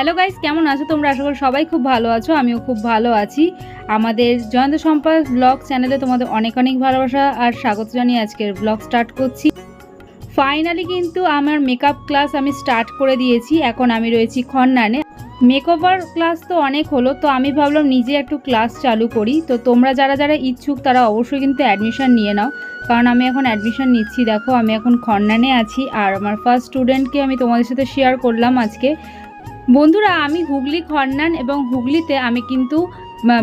Hello guys কেমন আছো তোমরা? আশা করি সবাই খুব ভালো আছো, আমিও খুব ভালো আছি। আমাদের জয়ন্ত সম্পাদ ব্লগ চ্যানেলে তোমাদের অনেক অনেক ভালোবাসা আর স্বাগত জানিয়ে আজকের ব্লগ স্টার্ট করছি। ফাইনালি কিন্তু আমার মেকআপ ক্লাস আমি স্টার্ট করে দিয়েছি, এখন আমি রয়েছি খন্নানে। মেকওভার ক্লাস তো অনেক হলো, তো আমি ভাবলাম নিজে একটু ক্লাস চালু করি। তো তোমরা যারা যারা ইচ্ছুক, তারা অবশ্যই কিন্তু অ্যাডমিশন নিয়ে নাও। কারণ আমি এখন অ্যাডমিশন নিচ্ছি, দেখো, আমি এখন খন্নানে আছি। আর আমার ফার্স্ট স্টুডেন্টকে আমি তোমাদের সাথে শেয়ার করলাম আজকে। বন্ধুরা, আমি হুগলি খন্নান এবং হুগলিতে আমি কিন্তু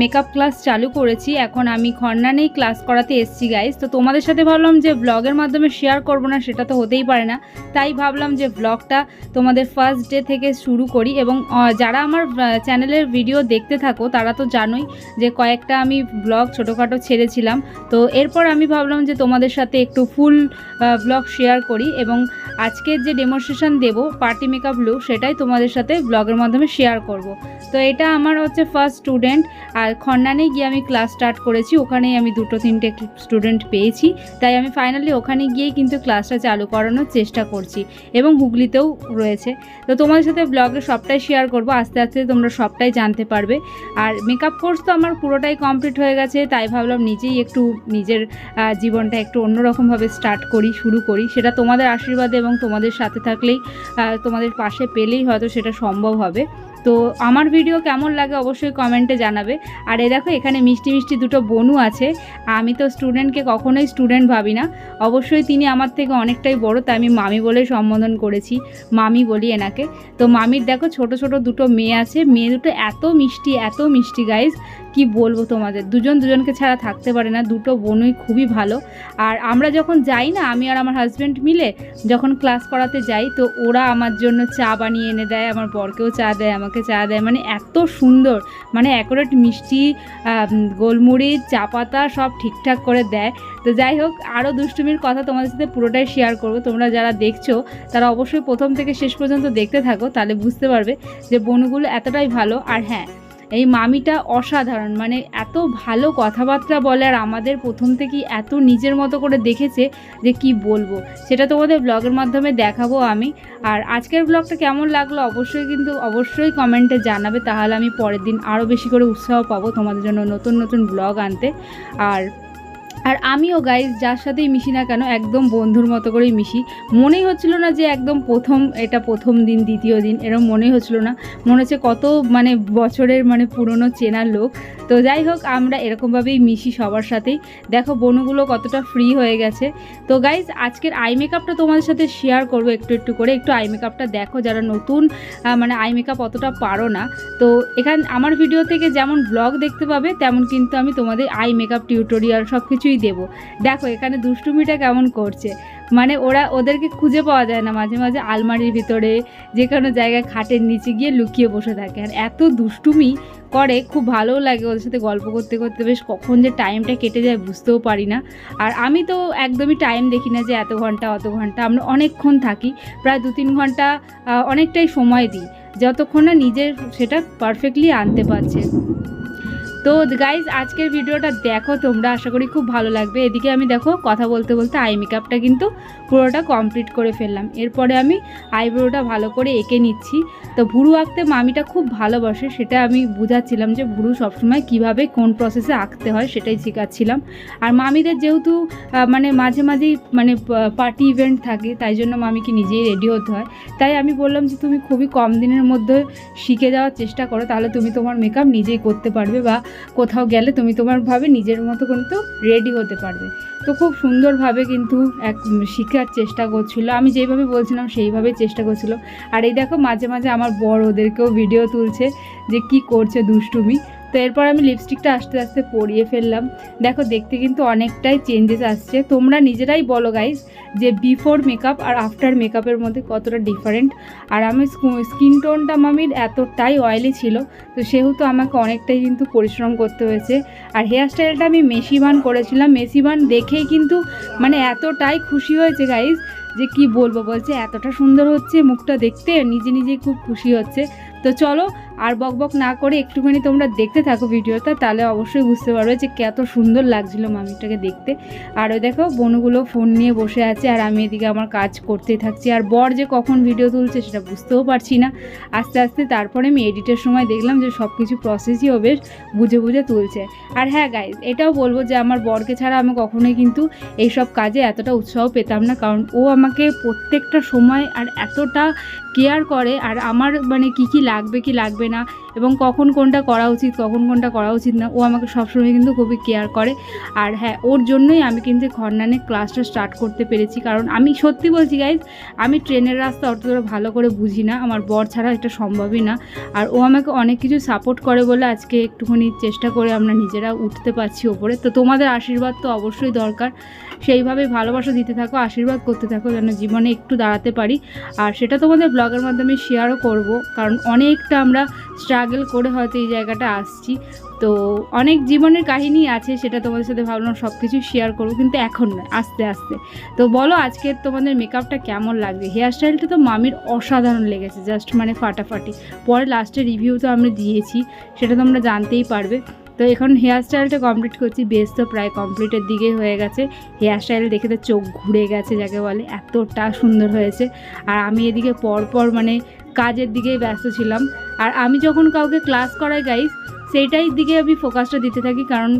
মেকআপ ক্লাস চালু করেছি। এখন আমি খন্নানেই ক্লাস করাতে এসছি গাইজ তো তোমাদের সাথে ভাবলাম যে ব্লগের মাধ্যমে শেয়ার করব না, সেটা তো হতেই পারে না। তাই ভাবলাম যে ব্লগটা তোমাদের ফার্স্ট ডে থেকে শুরু করি এবং যারা আমার চ্যানেলের ভিডিও দেখতে থাকো, তারা তো জানোই যে কয়েকটা আমি ব্লগ ছোটোখাটো ছেড়েছিলাম। তো এরপর আমি ভাবলাম যে তোমাদের সাথে একটু ফুল ব্লগ শেয়ার করি এবং আজকের যে ডেমনস্ট্রেশন দেব পার্টি মেকআপ লুক সেটাই তোমাদের সাথে ব্লগের মাধ্যমে শেয়ার করব। তো এটা আমার হচ্ছে ফার্স্ট স্টুডেন্ট আর খন্নানেই গিয়ে আমি ক্লাস স্টার্ট করেছি, ওখানেই আমি দুটো তিনটে স্টুডেন্ট পেয়েছি। তাই আমি ফাইনালি ওখানে গিয়েই কিন্তু ক্লাসটা চালু করানোর চেষ্টা করছি, এবং হুগলিতেও রয়েছে। তো তোমাদের সাথে ব্লগে সবটাই শেয়ার করব, আস্তে আস্তে তোমরা সবটাই জানতে পারবে। আর মেকআপ কোর্স তো আমার পুরোটাই কমপ্লিট হয়ে গেছে, তাই ভাবলাম নিজেই একটু নিজের জীবনটা একটু অন্যরকমভাবে স্টার্ট করি, শুরু করি, সেটা তোমাদের আশীর্বাদে এবং তোমাদের সাথে থাকলেই তোমাদের পাশে পেলেই হয়তো সেটা সম্ভব হবে। তো আমার ভিডিও কেমন লাগে অবশ্যই কমেন্টে জানাবে। আর এ দেখো, এখানে মিষ্টি মিষ্টি দুটো বনু আছে। আমি তো স্টুডেন্টকে কখনোই স্টুডেন্ট ভাবি না। অবশ্যই তিনি আমার থেকে অনেকটাই বড়, তাই আমি মামি বলেই সম্বোধন করেছি। মামি বলি এনাকে। তো মামির দেখো, ছোট ছোট দুটো মেয়ে আছে। মেয়ে দুটো এত মিষ্টি এত মিষ্টি গাইজ কি বলব তোমাদের? দুজন দুজনকে ছাড়া থাকতে পারে না, দুটো বোনই খুবই ভালো। আর আমরা যখন যাই না, আমি আর আমার হাজব্যান্ড মিলে যখন ক্লাস করাতে যাই, তো ওরা আমার জন্য চা বানিয়ে এনে দেয়, আমার বরকেও চা দেয়, আমাকে চা দেয়। মানে এত সুন্দর মানে অ্যাকোরেট মিষ্টি গোলমরিচ, চা পাতা সব ঠিকঠাক করে দেয়। তো যাই হোক আরও দুষ্টুমির কথা তোমাদের সাথে পুরোটাই শেয়ার করব। তোমরা যারা দেখছ, তারা অবশ্যই প্রথম থেকে শেষ পর্যন্ত দেখতে থাকো, তাহলে বুঝতে পারবে যে বনুগুলো এতটাই ভালো। আর হ্যাঁ এই মামিটা অসাধারণ মানে এত ভালো কথাবার্তা বলে আর আমাদের প্রথম থেকেই এত নিজের মতো করে দেখেছে যে কি বলব। সেটা তোমাদের ব্লগের মাধ্যমে দেখাবো আমি। আর আজকের ব্লগটা কেমন লাগল অবশ্যই কিন্তু অবশ্যই কমেন্টে জানাবে, তাহলে আমি পরের দিন আরও বেশি করে উৎসাহ পাবো তোমাদের জন্য নতুন নতুন ব্লগ আনতে। আর আর আমিও গাইজ যার সাথেই মিশি না কেন, একদম বন্ধুর মতো করেই মিশি। মনেই হচ্ছিল না যে একদম প্রথম, এটা প্রথম দিন, দ্বিতীয় দিন এরকম মনেই হচ্ছিল না। মনে হচ্ছে কত মানে বছরের মানে পুরনো চেনার লোক। তো যাই হোক, আমরা এরকমভাবেই মিশি সবার সাথেই। দেখো, বনুগুলো কতটা ফ্রি হয়ে গেছে। তো গাইজ আজকের আই মেকআপটা তোমাদের সাথে শেয়ার করব একটু একটু করে। একটু আই মেকআপটা দেখো, যারা নতুন মানে আই মেকআপ অতটা পারো না। তো এখান, আমার ভিডিও থেকে যেমন ব্লগ দেখতে পাবে, তেমন কিন্তু আমি তোমাদের আই মেকআপ টিউটোরিয়াল সব কিছুই দেবো। দেখো, এখানে দুষ্টুমিটা কেমন করছে। মানে ওরা ওদেরকে খুঁজে পাওয়া যায় না। মাঝে মাঝে আলমারির ভিতরে যে কোনো জায়গায় খাটের নিচে গিয়ে লুকিয়ে বসে থাকে। আর এত দুষ্টুমি করে, খুব ভালোও লাগে ওদের সাথে গল্প করতে করতে। বেশ কখন যে টাইমটা কেটে যায় বুঝতেও পারি না। আর আমি তো একদমই টাইম দেখি না যে এত ঘণ্টা, অত ঘণ্টা। আমরা অনেকক্ষণ থাকি, প্রায় দু তিন ঘণ্টা অনেকটাই সময় দিই। যতক্ষণ না নিজের সেটা পারফেক্টলি আনতে পারছে। তো গাইজ আজকের ভিডিওটা দেখো তোমরা, আশা করি খুব ভালো লাগবে। এদিকে আমি দেখো, কথা বলতে বলতে আই মেকআপটা কিন্তু পুরোটা কমপ্লিট করে ফেললাম। এরপরে আমি আইব্রোটা ভালো করে এঁকে নিচ্ছি। তো ভুরু আঁকতে মামিটা খুব ভালোবাসে, সেটা আমি বুঝাচ্ছিলাম যে ভুরু সবসময় কীভাবে কোন প্রসেসে আঁকতে হয়, সেটাই শেখাচ্ছিলাম। আর মামিদের যেহেতু মানে মাঝে মাঝেই মানে পার্টি ইভেন্ট থাকে, তাই জন্য মামিকে নিজেই রেডি হতে হয়। তাই আমি বললাম যে, তুমি খুবই কম দিনের মধ্যে শিখে যাওয়ার চেষ্টা করো, তাহলে তুমি তোমার মেকআপ নিজেই করতে পারবে বা কোথাও গেলে তুমি তোমার ভাবে নিজের মতো কিন্তু রেডি হতে পারবে। তো খুব সুন্দরভাবে কিন্তু এক শিখার চেষ্টা করছিল। আমি যেইভাবে বলছিলাম সেইভাবে চেষ্টা করছিল। আর এই দেখো মাঝে মাঝে আমার বড় ওদেরকেও ভিডিও তুলছে যে কি করছে দুষ্টুমি। তো এরপর আমি লিপস্টিকটা আস্তে আস্তে পরিয়ে ফেললাম। দেখো, দেখতে কিন্তু অনেকটাই চেঞ্জেস আসছে। তোমরা নিজেরাই বলো গাইস যে বিফোর মেকআপ আর আফটার মেকআপের মধ্যে কতটা ডিফারেন্ট আর আমি স্কিন টোনটা মামির এতটাই অয়েলি ছিল, তো সেহেতু আমাকে অনেকটাই কিন্তু পরিশ্রম করতে হয়েছে। আর হেয়ার স্টাইলটা আমি মেশিবান করেছিলাম। মেশিবান দেখেই কিন্তু মানে এতটাই খুশি হয়েছে গাইজ যে কি বলব, বলছে, এতটা সুন্দর হচ্ছে মুখটা দেখতে, নিজে নিজে খুব খুশি হচ্ছে। তো চলো আর বক বক না করে একটুখানি তোমরা দেখতে থাকো ভিডিওটা, তাহলে অবশ্যই বুঝতে পারবে যে কত সুন্দর লাগছিল মামিটাকে দেখতে। আর ওই দেখো, বনুগুলো ফোন নিয়ে বসে আছে আর আমি এদিকে আমার কাজ করতেই থাকছি। আর বর যে কখন ভিডিও তুলছে সেটা বুঝতেও পারছি না। আস্তে আস্তে তারপরে আমি এডিটের সময় দেখলাম যে সব কিছু প্রসেসই ও বেশ বুঝে বুঝে তুলছে। আর হ্যাঁ গাইজ এটাও বলব যে আমার বরকে ছাড়া আমি কখনোই কিন্তু এইসব কাজে এতটা উৎসাহ পেতাম না। কারণ ও আমাকে প্রত্যেকটা সময় আর এতটা কেয়ার করে আর আমার মানে কি কি লাগবে কি লাগবে না এবং কখন কোনটা করা উচিত, কখন কোনটা করা উচিত না, ও আমাকে সবসময় কিন্তু খুবই কেয়ার করে। আর হ্যাঁ ওর জন্যই আমি কিন্তু খন্ডানে ক্লাসটা স্টার্ট করতে পেরেছি। কারণ আমি সত্যি বলছি গাইজ আমি ট্রেনের রাস্তা অতটা ভালো করে বুঝি না, আমার বর ছাড়া এটা সম্ভবই না। আর ও আমাকে অনেক কিছু সাপোর্ট করে বলে আজকে একটুখানি চেষ্টা করে আমরা নিজেরা উঠতে পারছি ওপরে। তো তোমাদের আশীর্বাদ তো অবশ্যই দরকার। সেইভাবে ভালোবাসা দিতে থাকো, আশীর্বাদ করতে থাকো, যেন জীবনে একটু দাঁড়াতে পারি। আর সেটা তোমাদের ব্লগের মাধ্যমে শেয়ারও করব। কারণ অনেকটা আমরা স্ট্রাগল করে হয়তো এই জায়গাটা আসছি। তো অনেক জীবনের কাহিনী আছে, সেটা তোমাদের সাথে ভাবলাম সব কিছু শেয়ার করব, কিন্তু এখন নয়, আস্তে আস্তে। তো বলো আজকে তোমাদের মেকআপটা কেমন লাগবে? হেয়ার স্টাইলটা তো মামির অসাধারণ লেগেছে জাস্ট মানে ফাটাফাটি। পরে লাস্টে রিভিউ তো আমরা দিয়েছি, সেটা তোমরা জানতেই পারবে। তো এখন হেয়ার স্টাইলটা কমপ্লিট করছি বেশ তো প্রায় কমপ্লিটের দিকে হয়ে গেছে। হেয়ার স্টাইল দেখে তো চোখ ঘুরে গেছে, যাকে বলে, এতটা সুন্দর হয়েছে। আর আমি এদিকে পরপর মানে কাজের দিকেই ব্যস্ত ছিলাম। আর আমি যখন কাউকে ক্লাস করাই গাইস সেইটাই দিকে আমি ফোকাসটা দিতে থাকি। কারণ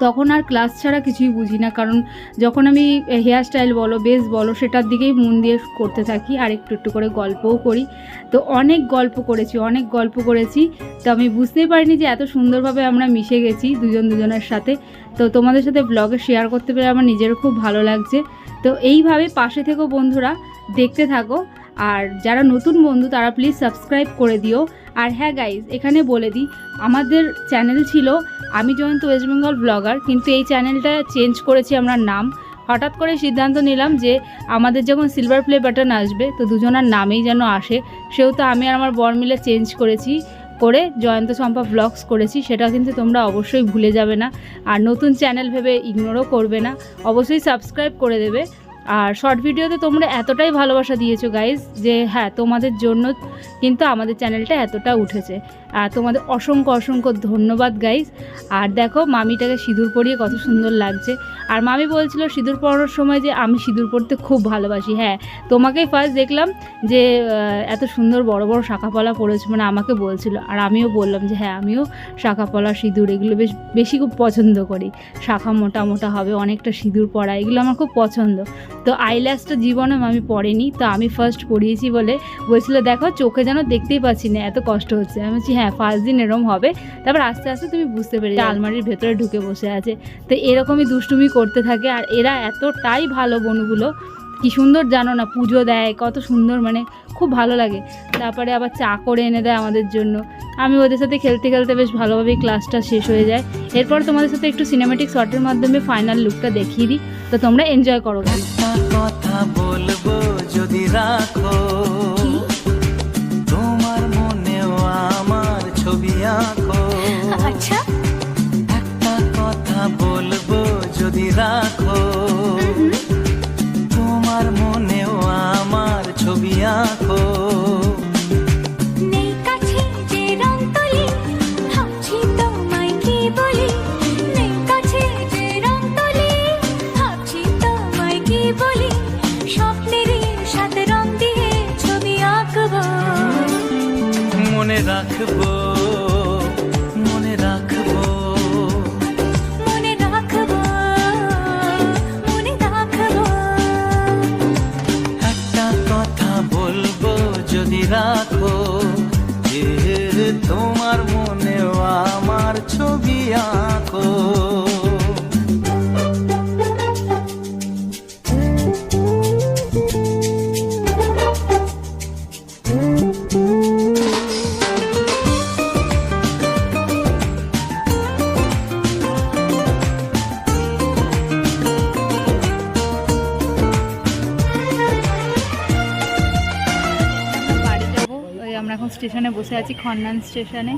তখন আর ক্লাস ছাড়া কিছুই বুঝি না। কারণ যখন আমি হেয়ার স্টাইল বলো বেস বলো, সেটার দিকেই মন দিয়ে করতে থাকি আর একটু একটু করে গল্পও করি। তো অনেক গল্প করেছি, অনেক গল্প করেছি। তো আমি বুঝতেই পারিনি যে এত সুন্দরভাবে আমরা মিশে গেছি দুজন দুজনের সাথে। তো তোমাদের সাথে ব্লগে শেয়ার করতে পেরে আমার নিজেরও খুব ভালো লাগছে। তো এইভাবে পাশে থেকো বন্ধুরা, দেখতে থাকো। আর যারা নতুন বন্ধু, তারা প্লিজ সাবস্ক্রাইব করে দিও। আর হ্যাঁ গাইজ এখানে বলে দিই, আমাদের চ্যানেল ছিল আমি জয়ন্ত ওয়েস্ট বেঙ্গল ব্লগার কিন্তু এই চ্যানেলটা চেঞ্জ করেছি আমরা নাম। হঠাৎ করে সিদ্ধান্ত নিলাম যে আমাদের যখন সিলভার প্লে বাটন আসবে, তো দুজনার নামেই যেন আসে। সেহেতু আমি আর আমার বর মিলে চেঞ্জ করেছি, করে জয়ন্ত চম্পা ব্লগস করেছি, সেটা কিন্তু তোমরা অবশ্যই ভুলে যাবে না। আর নতুন চ্যানেল ভেবে ইগনোরও করবে না। অবশ্যই সাবস্ক্রাইব করে দেবে। আর শর্ট ভিডিওতে তোমরা এতটাই ভালোবাসা দিয়েছ গাইজ যে হ্যাঁ তোমাদের জন্য কিন্তু আমাদের চ্যানেলটা এতটা উঠেছে। আর তোমাদের অসংখ্য অসংখ্য ধন্যবাদ গাইজ আর দেখো, মামিটাকে সিঁদুর পরিয়ে কত সুন্দর লাগছে। আর মামি বলছিল, সিঁদুর পরানোর সময় যে আমি সিঁদুর পরতে খুব ভালোবাসি। হ্যাঁ তোমাকেই ফার্স্ট দেখলাম যে এত সুন্দর বড় বড় শাখাপলা পরেছে মানে আমাকে বলছিল। আর আমিও বললাম যে হ্যাঁ আমিও শাখাপলা সিঁদুর, এগুলো বেশ, বেশি খুব পছন্দ করি। শাখা মোটা মোটা হবে, অনেকটা সিঁদুর পরা, এগুলো আমার খুব পছন্দ। তো আইল্যাশটা জীবনে আমি পড়িনি তো আমি ফার্স্ট পড়িয়েছি বলে বলছিল, দেখো, চোখে যেন দেখতেই পাচ্ছি না, এত কষ্ট হচ্ছে। আমি বলছি হ্যাঁ ফার্স্ট দিন এরম হবে। তারপর আস্তে আস্তে তুমি বুঝতে পেরে আলমারির ভেতরে ঢুকে বসে আছে। তো এরকমই দুষ্টুমি করতে থাকে, আর এরা এতটাই ভালো বনুগুলো, কি সুন্দর জানো না, পুজো দেয়, কত সুন্দর মানে খুব ভালো লাগে। তারপরে আবার চা করে এনে দেয় আমাদের জন্য। আমি ওদের সাথে খেলতে খেলতে বেশ ভালোভাবেই ক্লাসটা শেষ হয়ে যায়। এরপর তোমাদের সাথে একটু সিনেমেটিক শটের মাধ্যমে ফাইনাল লুকটা দেখিয়ে দিই। তো তোমরা এনজয় করো কথা বলব যদি রাখো স্টেশনে বসে আছি, খন্নান স্টেশনে।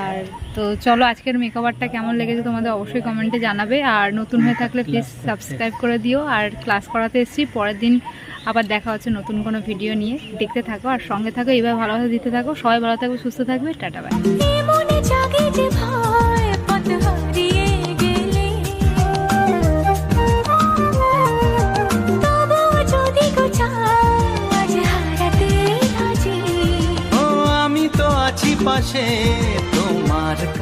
আর তো চলো, আজকের মেকওভারটা কেমন লেগেছে তোমাদের অবশ্যই কমেন্টে জানাবে। আর নতুন হয়ে থাকলে প্লিজ সাবস্ক্রাইব করে দিও। আর ক্লাস করাতে এসেছি, পরের দিন আবার দেখা হচ্ছে নতুন কোনো ভিডিও নিয়ে। দেখতে থাকো, আর সঙ্গে থাকো, এইভাবে ভালোভাবে দিতে থাকো। সবাই ভালো থাকবে, সুস্থ থাকবে। Tata bye change.